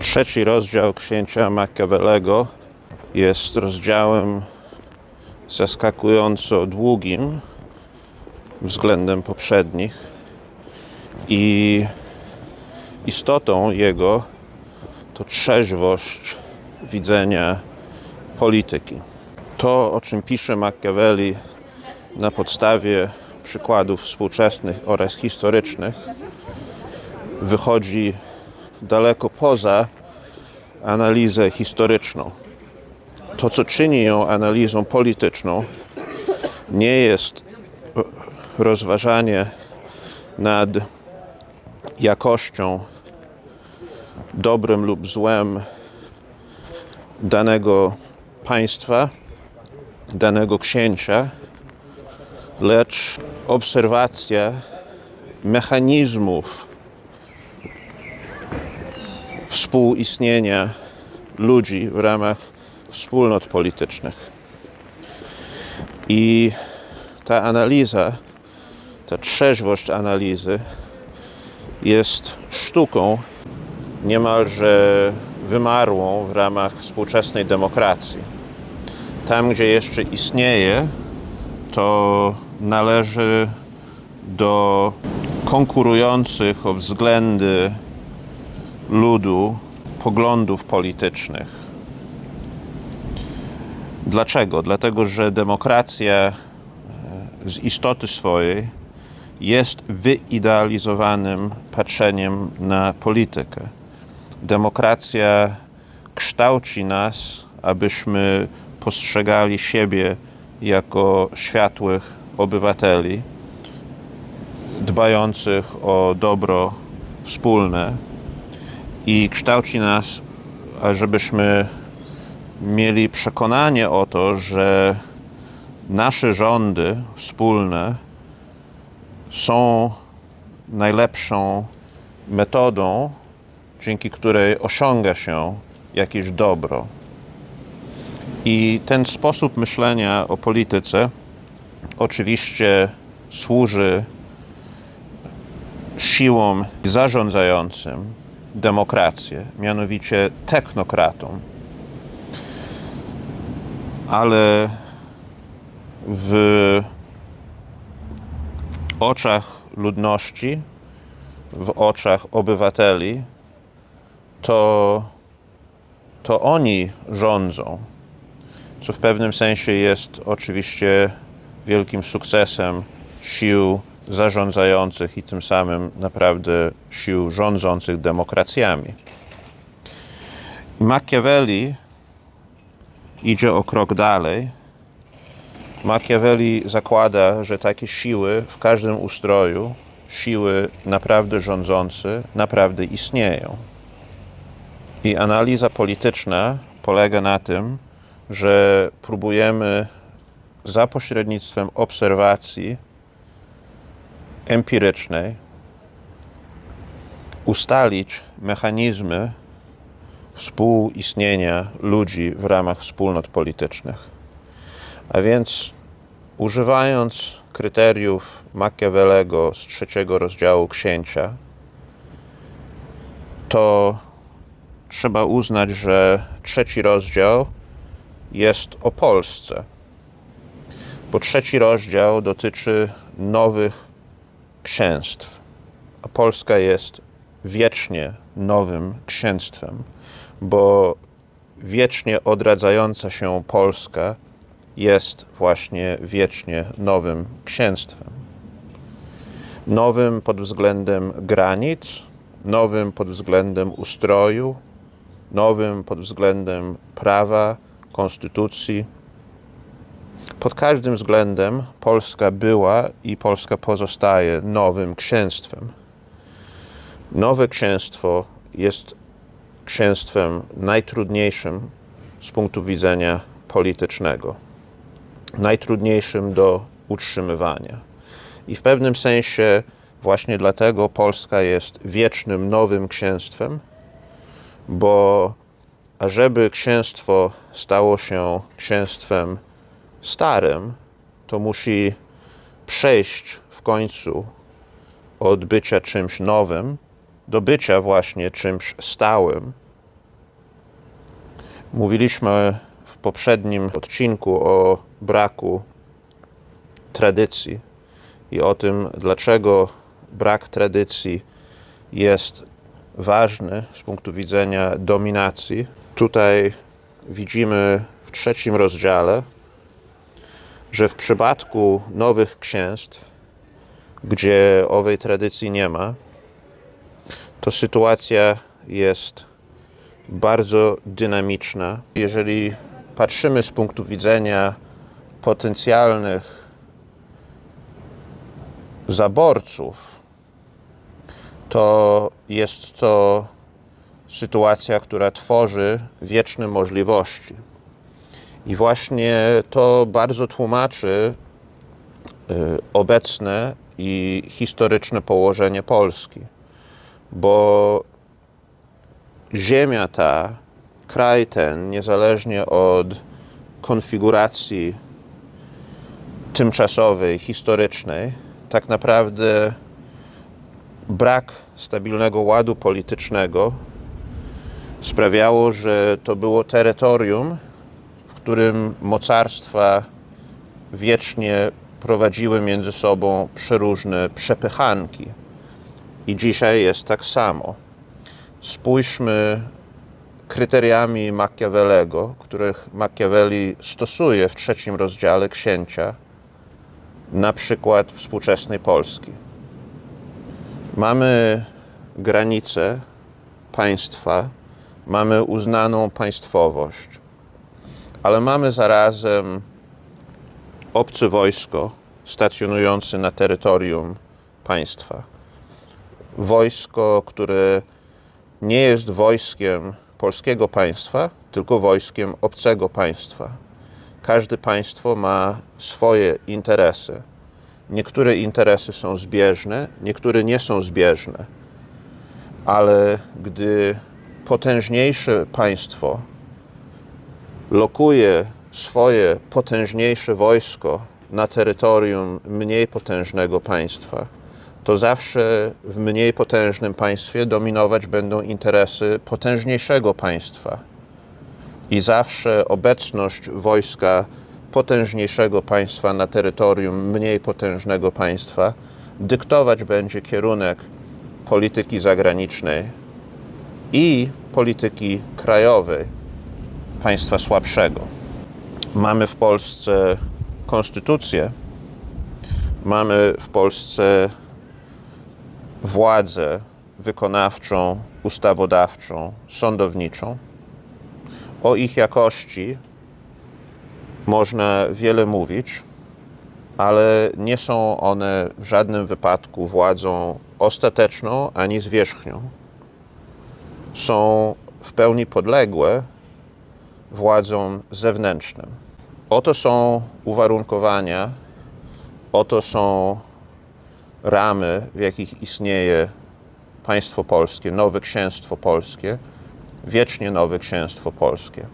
Trzeci rozdział księcia Machiavellego jest rozdziałem zaskakująco długim względem poprzednich i istotą jego to trzeźwość widzenia polityki. To, o czym pisze Machiavelli na podstawie przykładów współczesnych oraz historycznych, wychodzi daleko poza analizę historyczną. To, co czyni ją analizą polityczną, nie jest rozważanie nad jakością, dobrem lub złem danego państwa, danego księcia, lecz obserwacja mechanizmów współistnienia ludzi w ramach wspólnot politycznych. I ta analiza, ta trzeźwość analizy jest sztuką niemalże wymarłą w ramach współczesnej demokracji. Tam, gdzie jeszcze istnieje, to należy do konkurujących o względy ludu poglądów politycznych. Dlaczego? Dlatego, że demokracja e, z istoty swojej jest wyidealizowanym patrzeniem na politykę. Demokracja kształci nas, abyśmy postrzegali siebie jako światłych obywateli, dbających o dobro wspólne i kształci nas, żebyśmy mieli przekonanie o to, że nasze rządy wspólne są najlepszą metodą, dzięki której osiąga się jakieś dobro. I ten sposób myślenia o polityce oczywiście służy siłom zarządzającym demokrację, mianowicie technokratom. Ale w oczach ludności, w oczach obywateli, to, to oni rządzą, co w pewnym sensie jest oczywiście wielkim sukcesem sił zarządzających i tym samym naprawdę sił rządzących demokracjami. Machiavelli idzie o krok dalej. Machiavelli zakłada, że takie siły w każdym ustroju, siły naprawdę rządzące, naprawdę istnieją. I analiza polityczna polega na tym, że próbujemy za pośrednictwem obserwacji empirycznej ustalić mechanizmy współistnienia ludzi w ramach wspólnot politycznych. A więc używając kryteriów Machiavellego z trzeciego rozdziału Księcia, to trzeba uznać, że trzeci rozdział jest o Polsce, bo trzeci rozdział dotyczy nowych księstw, a Polska jest wiecznie nowym księstwem, bo wiecznie odradzająca się Polska jest właśnie wiecznie nowym księstwem. Nowym pod względem granic, nowym pod względem ustroju, nowym pod względem prawa, konstytucji. Pod każdym względem Polska była i Polska pozostaje nowym księstwem. Nowe księstwo jest księstwem najtrudniejszym z punktu widzenia politycznego, najtrudniejszym do utrzymywania. I w pewnym sensie właśnie dlatego Polska jest wiecznym nowym księstwem, bo ażeby księstwo stało się księstwem starym, to musi przejść w końcu od bycia czymś nowym do bycia właśnie czymś stałym, Mówiliśmy w poprzednim odcinku o braku tradycji i o tym, dlaczego brak tradycji jest ważny z punktu widzenia dominacji. Tutaj widzimy w trzecim rozdziale, że w przypadku nowych księstw, gdzie owej tradycji nie ma, to sytuacja jest bardzo dynamiczna. Jeżeli patrzymy z punktu widzenia potencjalnych zaborców, to jest to sytuacja, która tworzy wieczne możliwości. I właśnie to bardzo tłumaczy y, obecne i historyczne położenie Polski, bo ziemia ta, kraj ten, niezależnie od konfiguracji tymczasowej, historycznej, tak naprawdę brak stabilnego ładu politycznego sprawiało, że to było terytorium, którym mocarstwa wiecznie prowadziły między sobą przeróżne przepychanki. I dzisiaj jest tak samo. Spójrzmy kryteriami Machiavellego, których Machiavelli stosuje w trzecim rozdziale Księcia, na przykład współczesnej Polski. Mamy granice państwa, mamy uznaną państwowość, ale mamy zarazem obce wojsko stacjonujące na terytorium państwa. Wojsko, które nie jest wojskiem polskiego państwa, tylko wojskiem obcego państwa. Każde państwo ma swoje interesy. Niektóre interesy są zbieżne, niektóre nie są zbieżne. Ale gdy potężniejsze państwo lokuje swoje potężniejsze wojsko na terytorium mniej potężnego państwa, to zawsze w mniej potężnym państwie dominować będą interesy potężniejszego państwa. I zawsze obecność wojska potężniejszego państwa na terytorium mniej potężnego państwa dyktować będzie kierunek polityki zagranicznej i polityki krajowej państwa słabszego. Mamy w Polsce konstytucję, mamy w Polsce władzę wykonawczą, ustawodawczą, sądowniczą. O ich jakości można wiele mówić, ale nie są one w żadnym wypadku władzą ostateczną ani zwierzchnią. Są w pełni podległe władzom zewnętrznym. Oto są uwarunkowania, oto są ramy, w jakich istnieje państwo polskie, nowe księstwo polskie, wiecznie nowe księstwo polskie.